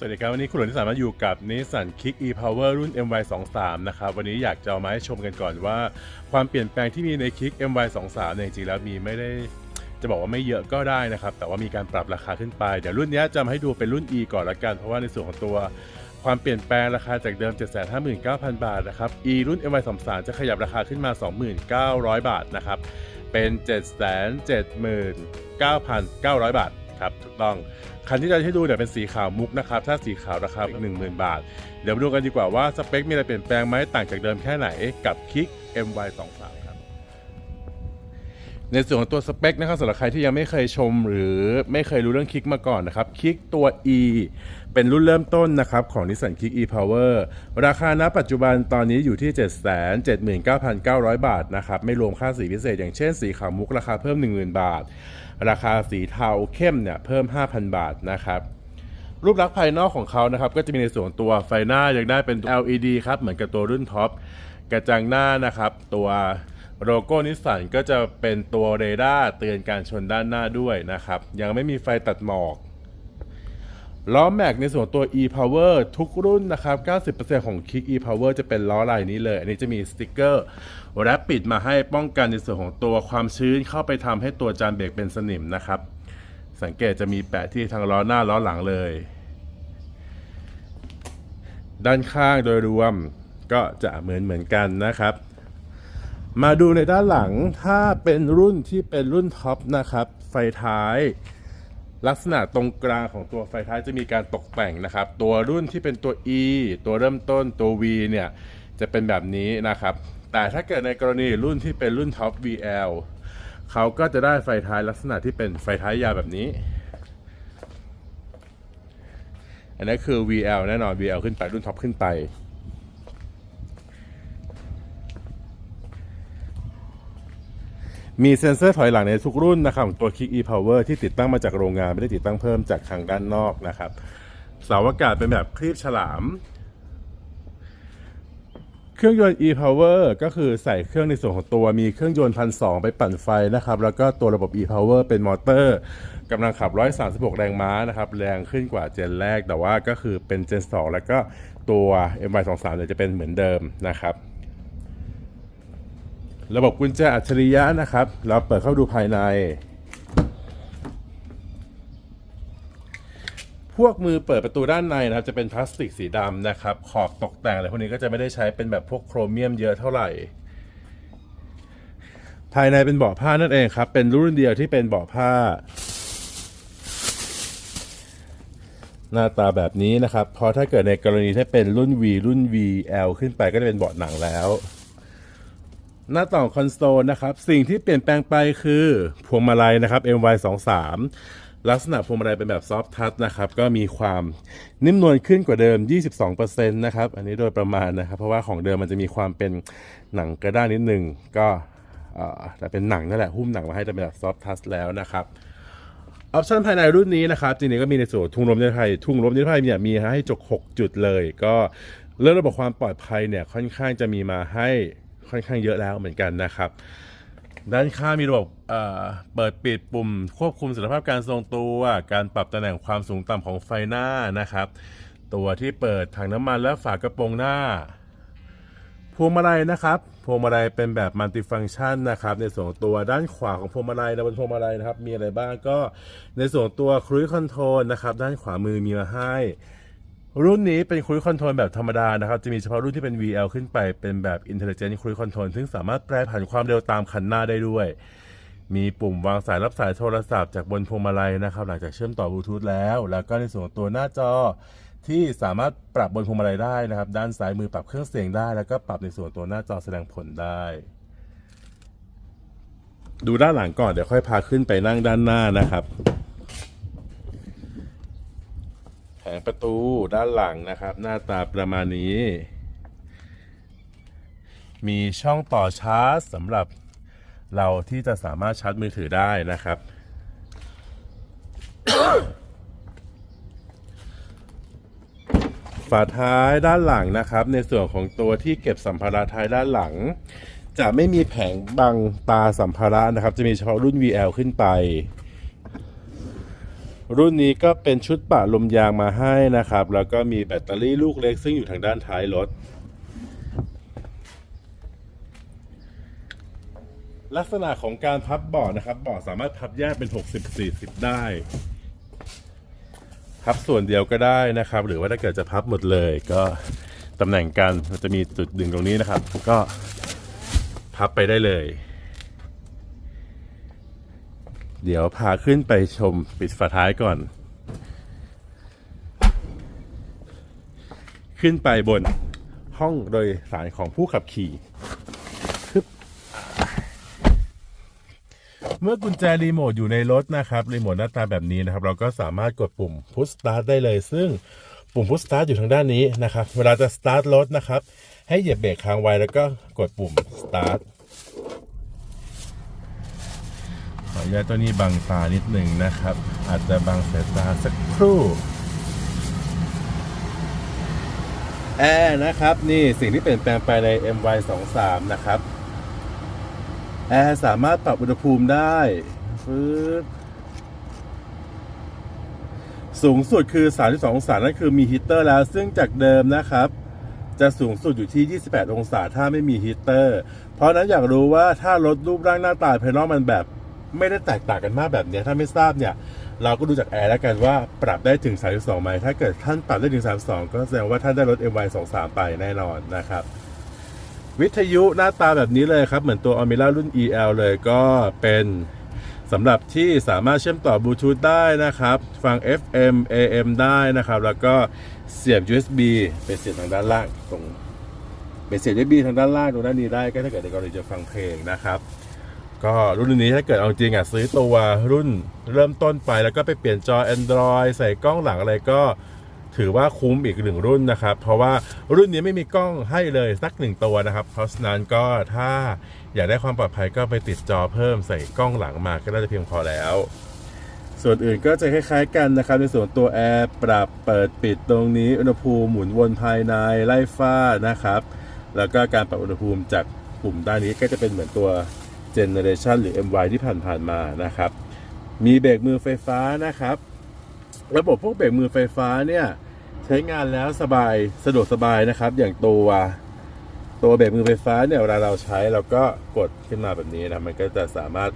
สวัสดีครับวันนี้คุณหลวงที่สามารถอยู่กับ Nissan Kick e-Power รุ่น MY23 นะครับวันนี้อยากจะเอามาให้ชมกันก่อนว่า ความเปลี่ยนแปลงที่มีใน Kick MY23 เนี่ยจริงๆแล้วมีไม่ได้จะบอกว่าไม่เยอะก็ได้นะครับ แต่ว่ามีการปรับราคาขึ้นไป เดี๋ยวรุ่นนี้จะมาให้ดูเป็นรุ่น E ก่อนละกัน เพราะว่าในส่วนของตัวความเปลี่ยนแปลงราคาจากเดิม 759,000 บาทนะครับ E รุ่น MY23 จะขยับราคาขึ้นมา 29,000 บาทนะครับเป็น 779,900 บาท ครับถูกต้องคันที่จะให้ดูเนี่ยเป็นสีขาวมุกนะครับถ้าสีขาวราคาอีก10,000บาท เดี๋ยวมาดูกันดีกว่าว่าสเปคมีอะไรเปลี่ยนแปลงไหมต่างจากเดิมแค่ไหนกับคิก MY23 ในส่วนของตัวสเปคนะครับสำหรับใครที่ยังไม่เคยชมหรือไม่เคยรู้เรื่องคิกมาก่อนนะครับคิกตัว E เป็นรุ่นเริ่มต้นนะครับของ Nissan Kick e-Power ราคาณปัจจุบันตอนนี้อยู่ที่ 779,900 บาทนะครับไม่รวมค่าสีพิเศษ อย่างเช่นสีขาวมุกราคาเพิ่ม 10,000 บาท ราคาสีเทาเข้มเนี่ยเพิ่ม 5,000 บาทนะครับรูปลักษณ์ภายนอกของเขานะครับก็จะมีในส่วนตัวไฟหน้ายังได้เป็น LED ครับเหมือนกับตัวรุ่นท็อปกระจังหน้านะครับตัว โลโก้นิสสันก็จะเป็นตัวเรดาร์เตือนการชนด้านหน้าด้วยนะครับ ยังไม่มีไฟตัดหมอกล้อแม็กในส่วนตัว e-power ทุกรุ่นนะครับ 90%ของ Kick e-power จะเป็นล้อลายนี้เลย อันนี้จะมีสติกเกอร์แรปปิดมาให้ป้องกันในส่วนของตัวความชื้นเข้าไปทำให้ตัวจานเบรกเป็นสนิมนะครับ สังเกตจะมีแปะที่ทางล้อหน้าล้อหลังเลย ด้านข้างโดยรวมก็จะเหมือนเหมือนกันนะครับ มาดูในด้านหลังถ้าเป็นรุ่นที่เป็นรุ่นท็อปนะครับ ไฟท้าย ลักษณะตรงกลางของตัวไฟท้ายจะมีการตกแต่งนะครับ ตัวรุ่นที่เป็นตัว E ตัวเริ่มต้นตัว V เนี่ยจะเป็นแบบนี้นะครับ แต่ถ้าเกิดในกรณีรุ่นที่เป็นรุ่นท็อป VL เขาก็จะได้ไฟท้ายลักษณะที่เป็นไฟท้ายยาวแบบนี้ อันนี้คือ VL แน่นอน VL ขึ้นไปรุ่นท็อปขึ้นไป มีเซ็นเซอร์ถอยหลังในทุกรุ่นนะครับของตัว Kick e-Power ที่ติดตั้งมาจากโรงงานไม่ได้ติดตั้งเพิ่มจากทางด้านนอกนะครับเสาอากาศเป็นแบบคลีบฉลาม เครื่องยนต์ e-power ก็คือใส่เครื่องในส่วนของตัวมีเครื่องยนต์พันสไปปั่นไฟนะครับ แล้วก็ตัวระบบ e-power เป็นมอเตอร์กำลังขับ 136 แรงม้านะครับ แรงขึ้นกว่าเจนแรก แต่ว่าก็คือเป็นเจน 2 แล้วก็ตัว MY23 เนี่ยจะเป็นเหมือนเดิมนะครับ ระบบกุญแจอัจฉริยะนะครับ เราเปิดเข้าดูภายใน พวกมือเปิดประตูด้านในนะครับ จะเป็นพลาสติกสีดำนะครับ ขอบตกแต่งอะไรพวกนี้ก็จะไม่ได้ใช้เป็นแบบพวกโครเมียมเยอะเท่าไหร่ ภายในเป็นเบาะผ้านั่นเองครับ เป็นรุ่นเดียวที่เป็นเบาะผ้า หน้าตาแบบนี้นะครับ พอถ้าเกิดในกรณีถ้าเป็นรุ่น V รุ่น VL ขึ้นไปก็จะเป็นเบาะหนังแล้ว หน้าต่อคอนโซลนะครับ สิ่งที่เปลี่ยนแปลงไปคือพวงมาลัยนะครับ MY23 ลักษณะพวงมาลัยเป็นแบบซอฟทัชนะครับ ก็มีความนิ่มนวลขึ้นกว่าเดิม 22%นะครับ อันนี้โดยประมาณนะครับ เพราะว่าของเดิมมันจะมีความเป็นหนังกระด้างนิดหนึ่งก็แต่เป็นหนังนั่นแหละหุ้มหนังมาให้แต่เป็นแบบซอฟท์ทัชแล้วนะครับออปชันภายในรุ่นนี้นะครับจริงๆก็มีในส่วนทุ่งลมนิรภัยทุ่งลมนิรภัยเนี่ยมีให้จก 6 จุดเลย ก็เรื่องระบบความปลอดภัยเนี่ยค่อนข้างจะมีมาให้ ค่อนข้างเยอะแล้วเหมือนกันนะครับ ด้านข้างมีระบบเปิดปิดปุ่ม ควบคุมสถานภาพการทรงตัว การปรับตำแหน่งความสูงต่ำของไฟหน้านะครับ ตัวที่เปิดถังน้ำมันและฝากระโปรงหน้าพวงมาลัยนะครับพวงมาลัยเป็นแบบมัลติฟังชันนะครับ ในส่วนของตัวด้านขวาของพวงมาลัยนะบนพวงมาลัยนะครับ มีอะไรบ้างก็ในส่วนของตัวครู i คอนโทรลนะครับ ด้านขวามือมีมาให้ รุ่นนี้เป็นครู i คอนโทรลแบบธรรมดานะครับ จะมีเฉพาะรุ่นที่เป็น VL ขึ้นไปเป็นแบบ Intelligent Cruise Control ซึ่งสามารถแปรผันความเร็วตามคันหน้าได้ด้วย มีปุ่มวางสายรับสายโทรศัพท์จากบนพวงมาลัยนะครับ หลังจากเชื่อมต่อบลูทูธแล้ว แล้วก็ในส่วนตัวหน้าจอที่สามารถปรับบนพวงมาลัยได้นะครับ ด้านซ้ายมือปรับเครื่องเสียงได้ แล้วก็ปรับในส่วนตัวหน้าจอแสดงผลได้ ดูด้านหลังก่อนเดี๋ยวค่อยพาขึ้นไปนั่งด้านหน้านะครับ แผ งประตูด้านหลังนะครับ หน้าตาประมาณนี้ มีช่องต่อชาร์จสำหรับเราที่จะสามารถชาร์จมือถือได้นะครับ ฝาท้ายด้านหลังนะครับ ในส่วนของตัวที่เก็บสัมภาระท้ายด้านหลัง จะไม่มีแผงบังตาสัมภาระนะครับ จะมีเฉพาะรุ่น VL ขึ้นไป รุ่นนี้ก็เป็นชุดปะลมยางมาให้นะครับ แล้วก็มีแบตเตอรี่ลูกเล็กซึ่งอยู่ทางด้านท้ายรถ ลักษณะของการพับเบาะนะครับเบาะสามารถพับแยกเป็น 60-40 ได้ พับส่วนเดียวก็ได้นะครับ หรือว่าถ้าเกิดจะพับหมดเลยก็ตำแหน่งการมันจะมีจุดดึงตรงนี้นะครับ ก็พับไปได้เลย เดี๋ยวพาขึ้นไปชมปิดฝาท้ายก่อน ขึ้นไปบนห้องโดยสารของผู้ขับขี่ เมื่อกุญแจรีโมทอยู่ในรถนะครับ รีโมทหน้าตาแบบนี้นะครับ เราก็สามารถกดปุ่ม push start ได้เลย ซึ่งปุ่ม push start อยู่ทางด้านนี้นะครับ เวลาจะ start รถนะครับ ให้เหยียบเบรกค้างไว้แล้วก็กดปุ่ม start ขออนุ ญาตตัวนี้บังตานิดหนึ่งนะครับ อาจจะบังสายตาสักครู่แอร์นะครับ นี่สิ่งที่เปลี่ยนแปลงไปใน MY23 นะครับแอร์สามารถปรับอุณหภูมิได้ฟืดสูงสุดคือ 32 องศา นั่นคือมีฮีตเตอร์แล้ว ซึ่งจากเดิมนะครับ จะสูงสุดอยู่ที่ 28 องศา ถ้าไม่มีฮีตเตอร์ เพราะนั้นอยากรู้ว่าถ้ารถรูปร่างหน้าตาภายนอกมันแบบ ไม่ได้แตกต่างกันมากแบบนี้ถ้าไม่ทราบเนี่ย เราก็ดูจากแอร์แล้วกันว่าปรับได้ถึง 32ไหมถ้าเกิดท่านปรับได้ถึง 32 ก็แสดงว่าท่านได้รถ MY23 ไปแน่นอนนะครับ วิทยุหน้าตาแบบนี้เลยครับ เหมือนตัว a m i l a รุ่น EL เลยก็เป็นสำหรับที่สามารถเชื่อมต่อบลูทูธได้นะครับ ฟัง FM AM ได้นะครับ แล้วก็เสียบ USB เป็นเสียบทางด้านล่างตรงเป็นเสียบ USB ทางด้านล่างตรงด้านนี้ได้ก็ถ้าเกิดในกรณีจะฟังเพลงนะครับ ก็รุ่นนี้ถ้าเกิดเอาจริงอะซื้อตัวรุ่นเริ่มต้นไปแล้วก็ไปเปลี่ยนจอ Android ใส่กล้องหลังอะไรก็ถือว่าคุ้มอีกหนึ่งรุ่นนะครับ เพราะว่ารุ่นนี้ไม่มีกล้องให้เลยสักหนึ่งตัวนะครับ เพราะฉะนั้นก็ถ้าอยากได้ความปลอดภัยก็ไปติดจอเพิ่มใส่กล้องหลังมาก็น่าจะเพียงพอแล้ว ส่วนอื่นก็จะคล้ายๆกันนะครับ ในส่วนตัวแอร์ปรับเปิดปิดตรงนี้ อุณหภูมิหมุนวนภายในไล่ฟ้านะครับ แล้วก็การปรับอุณหภูมิจากปุ่มด้านนี้ก็จะเป็นเหมือนตัว Generation หรือ MY ที่ผ่านๆมานะครับ มีเบรกมือไฟฟ้านะครับ ระบบพวกเบรกมือไฟฟ้าเนี่ยใช้งานแล้วสบายสะดวกสบายนะครับ อย่างตัวตัวเบรกมือไฟฟ้าเนี่ยเวลาเราใช้เราก็กดขึ้นมาแบบนี้นะมันก็จะสามารถ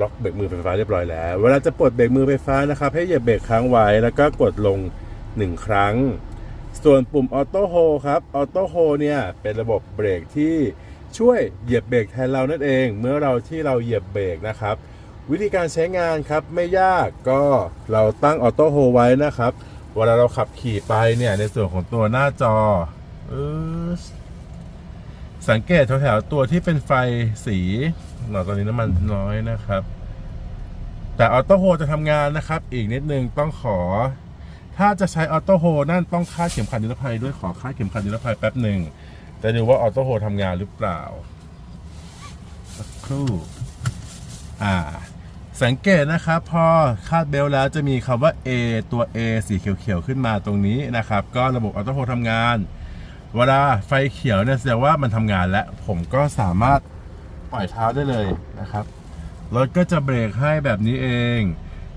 ล็อกเบรกมือไฟฟ้าเรียบร้อยแล้ว เวลาจะปลดเบรกมือไฟฟ้านะครับ ให้เหยียบเบรกค้างไว้แล้วก็กดลง 1 ครั้ง ส่วนปุ่มออโต้โฮครับออโต้โฮเนี่ยเป็นระบบเบรกที่ ช่วยเหยียบเบรกแทนเรานั่นเอง เมื่อเราที่เราเหยียบเบรกนะครับ วิธีการใช้งานครับไม่ยากก็เราตั้งออโต้โฮไว้นะครับเวลาเราขับขี่ไปเนี่ยในส่วนของตัวหน้าจออสังเกตแถวๆตัวที่เป็นไฟสีหน่อตอนนี้น้ำมันน้อยนะครับ แต่ออโต้โฮจะทำงานนะครับ อีกนิดนึงต้องขอ ถ้าจะใช้ออโต้โฮนั่นต้องคาดเข็มขัดนิรภัยด้วยขอคาดเข็มขัดนิรภัยแป๊บหนึ่ง แต่ดูว่าออโต้โฮทำงานหรือเปล่า สักครู่ อ่า สังเกตนะครับ พอคาดเบลแล้วจะมีคำว่า A ตัว A สีเขียวๆ ขึ้นมาตรงนี้นะครับ ก็ระบบออโต้โฮทำงาน เวลาไฟเขียวเนี่ยแสดงว่ามันทำงานแล้วผมก็สามารถปล่อยเท้าได้เลยนะครับรถก็จะเบรกให้แบบนี้เอง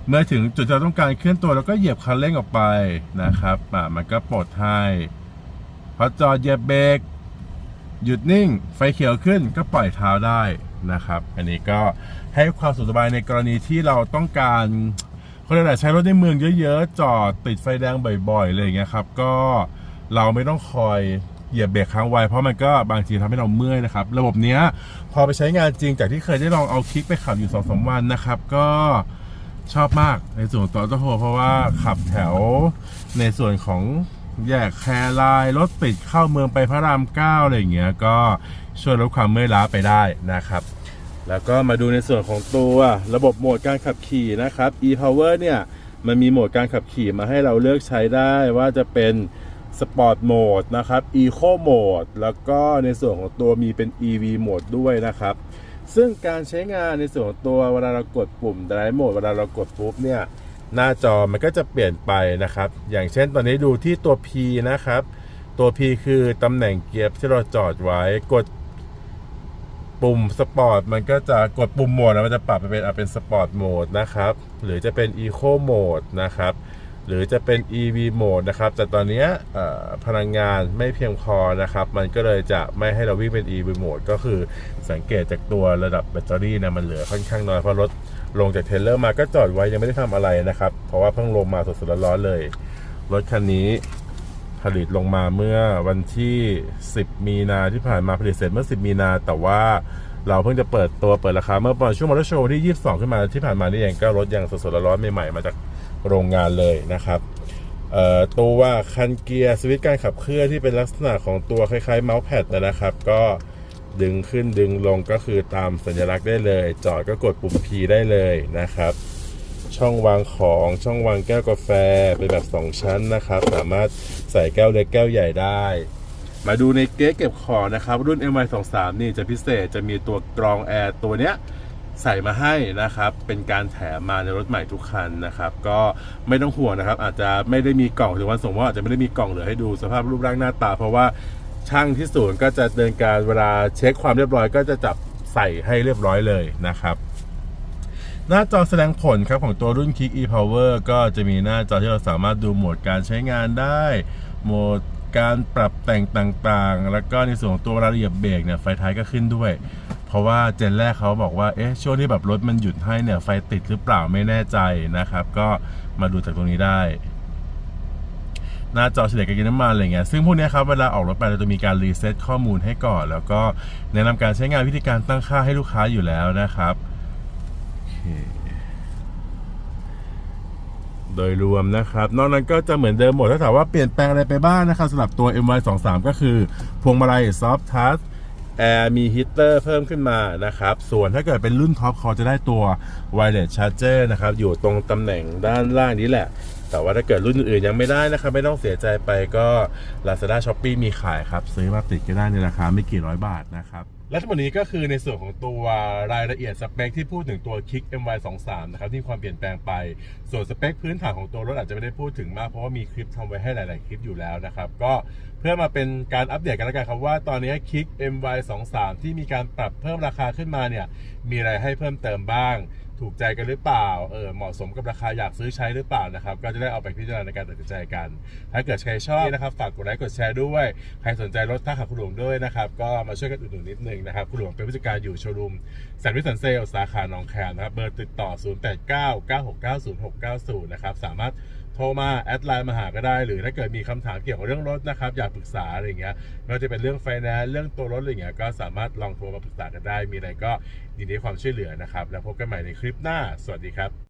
เมื่อถึงจุดที่เราต้องการเคลื่อนตัวแล้วก็เหยียบคันเร่งออกไปนะครับอ่ามันก็ปลดให้พอจอดเหยียบเบรก หยุดนิ่ง ไฟเขียวขึ้นก็ปล่อยเท้าได้นะครับ อันนี้ก็ให้ความสะดวกสบายในกรณีที่เราต้องการเขาเรียใช้รถในเมืองเยอะๆ จอดติดไฟแดงบ่อยๆเลยอย่างเงี้ยครับ ก็เราไม่ต้องคอยเหยียบเบรกค้างไว้เพราะมันก็บางทีทำให้เราเมื่อยนะครับ ระบบเนี้ยพอไปใช้งานจริงจากที่เคยได้ลองเอาคลิกไปขับอยู่สองสามวันนะครับ ก็ชอบมากในส่วนขอตัวโฮเพราะว่าขับแถวในส่วนของ แยกแครายรถติดเข้าเมืองไปพระรามเก้าอะไรอย่างเงี้ยก็ช่วยลดความเมื่อยล้าไปได้นะครับ แล้วก็มาดูในส่วนของตัวระบบโหมดการขับขี่นะครับ e-power เนี่ยมันมีโหมดการขับขี่มาให้เราเลือกใช้ได้ว่าจะเป็น Sport Mode นะครับ Eco Mode แล้วก็ในส่วนของตัวมีเป็น EV Mode ด้วยนะครับ ซึ่งการใช้งานในส่วนของตัวเวลาเรากดปุ่ม Drive Mode เวลาเรากดปุ๊บเนี่ย หน้าจอมันก็จะเปลี่ยนไปนะครับ อย่างเช่นตอนนี้ดูที่ตัว P นะครับ ตัว P คือตำแหน่งเกียร์ที่เราจอดไว้กดปุ่มสปอร์ตมันก็จะกดปุ่มโหมดนะมันจะปรับไปเป็นอะเป็นสปอร์ตโหมดนะครับ หรือจะเป็น Eco โหมดนะครับ หรือจะเป็น EV โหมดนะครับ แต่ตอนนี้พลังงานไม่เพียงพอนะครับ มันก็เลยจะไม่ให้เราวิ่งเป็น EV โหมดก็คือสังเกตจากตัวระดับแบตเตอรี่นะมันเหลือค่อนข้างน้อยเพราะรถ ลงจากเทรลเลอร์มาก็จอดไว้ยังไม่ได้ทำอะไรนะครับ เพราะว่าเพิ่งลงมาสดๆร้อนๆเลย รถคันนี้ผลิตลงมาเมื่อวันที่ 10 มีนาที่ผ่านมาผลิตเสร็จเมื่อ 10 มีนา แต่ว่าเราเพิ่งจะเปิดตัวเปิดราคาเมื่อประมาณช่วงมอเตอร์โชว์ที่ 22 ขึ้นมาที่ผ่านมานี่เองก็รถยังสดๆร้อนๆใหม่ๆมาจากโรงงานเลยนะครับตัวคันเกียร์สวิตช์การขับเคลื่อนที่เป็นลักษณะของตัวคล้ายๆเมาส์แพดนะครับ ก็ ดึงขึ้นดึงลงก็คือตามสัญลักษณ์ได้เลย จอดก็กดปุ่ม P ได้เลยนะครับ ช่องวางของช่องวางแก้วกาแฟเป็นแบบ 2 ชั้นนะครับ สามารถใส่แก้วเล็กแก้วใหญ่ได้ มาดูในเก๊ะเก็บของนะครับ รุ่น MY23 นี่จะพิเศษจะมีตัวกรองแอร์ตัวเนี้ยใส่มาให้นะครับ เป็นการแถมมาในรถใหม่ทุกคันนะครับ ก็ไม่ต้องห่วงนะครับ อาจจะไม่ได้มีกล่องถึงวันส่งมอบอาจจะไม่ได้มีกล่องเหลือให้ดูสภาพรูปร่างหน้าตา เพราะว่า ช่างที่ศูนย์ก็จะเดินการเวลาเช็คความเรียบร้อย ก็จะจับใส่ให้เรียบร้อยเลยนะครับ หน้าจอแสดงผลครับของตัวรุ่น Kick e-Power ก็จะมีหน้าจอที่เราสามารถดูโหมดการใช้งานได้ โหมดการปรับแต่งต่างๆ แล้วก็ในส่วนของตัวเวลาเหยียบเบรกเนี่ยไฟท้ายก็ขึ้นด้วย เพราะว่าเจนแรกเขาบอกว่า เอ๊ะ ช่วงที่แบบรถมันหยุดให้เนี่ยไฟติดหรือเปล่าไม่แน่ใจนะครับ ก็มาดูจากตรงนี้ได้ หน้าจอเฉลี่ยการกินน้ำมันอะไรเงี้ยซึ่งพวกนี้ครับเวลาออกรถไปเราจะมีการรีเซ็ตข้อมูลให้ก่อน แล้วก็แนะนำการใช้งานวิธีการตั้งค่าให้ลูกค้าอยู่แล้วนะครับโดยรวมนะครับ นอกนั้นก็จะเหมือนเดิมหมดถ้าถามว่าเปลี่ยนแปลงอะไรไปบ้างนะครับสำหรับตัว MY23 ก็คือพวงมาลัย Soft Touch แอร์มีฮีตเตอร์เพิ่มขึ้นมานะครับ ส่วนถ้าเกิดเป็นรุ่นท็อปเขาจะได้ตัว Wireless Charger นะครับ อยู่ตรงตำแหน่งด้านล่างนี้แหละ แต่ว่าถ้าเกิดรุ่นอื่นยังไม่ได้นะครับ ไม่ต้องเสียใจไปก็ Lazada Shopee มีขายครับ ซื้อมาติดก็ได้ในราคาไม่กี่ร้อยบาทนะครับและทั้งหมดนี้ก็คือในส่วนของตัวรายละเอียดสเปคที่พูดถึงตัว Kick MY23 นะครับที่ความเปลี่ยนแปลงไป ส่วนสเปคพื้นฐานของตัวรถอาจจะไม่ได้พูดถึงมากเพราะว่ามีคลิปทำไว้ให้หลาย ๆ คลิปอยู่แล้วนะครับ ก็เพื่อมาเป็นการอัปเดตกันแล้วกันครับว่าตอนนี้ Kick MY23 ที่มีการปรับเพิ่มราคาขึ้นมาเนี่ยมีอะไรให้เพิ่มเติมบ้าง ถูกใจกันหรือเปล่า เออ เหมาะสมกับราคาอยากซื้อใช้หรือเปล่านะครับ ก็จะได้เอาไปพิจารณาในการตัดสินใจกัน ถ้าเกิดใครชอบนะครับ ฝากกดไลค์กดแชร์ด้วย ใครสนใจรถท่าขับคุณหลวงด้วยนะครับ ก็มาช่วยกันอุดหนุนนิดนึงนะครับ คุณหลวงเป็นผู้จัดการอยู่โชว์รูมแซนวิสันเซลสาขาหนองแคนะครับ เบอร์ติดต่อ 0899690690 นะครับ สามารถ โทรมาแอดไลน์มาหาก็ได้ หรือถ้าเกิดมีคำถามเกี่ยวกับเรื่องรถนะครับอยากปรึกษาอะไรเงี้ยไม่ว่าจะเป็นเรื่องไฟแนนซ์เรื่องตัวรถอะไรเงี้ยก็สามารถลองโทรมาปรึกษากันได้ มีอะไรก็ยินดีให้ความช่วยเหลือนะครับ แล้วพบกันใหม่ในคลิปหน้า สวัสดีครับ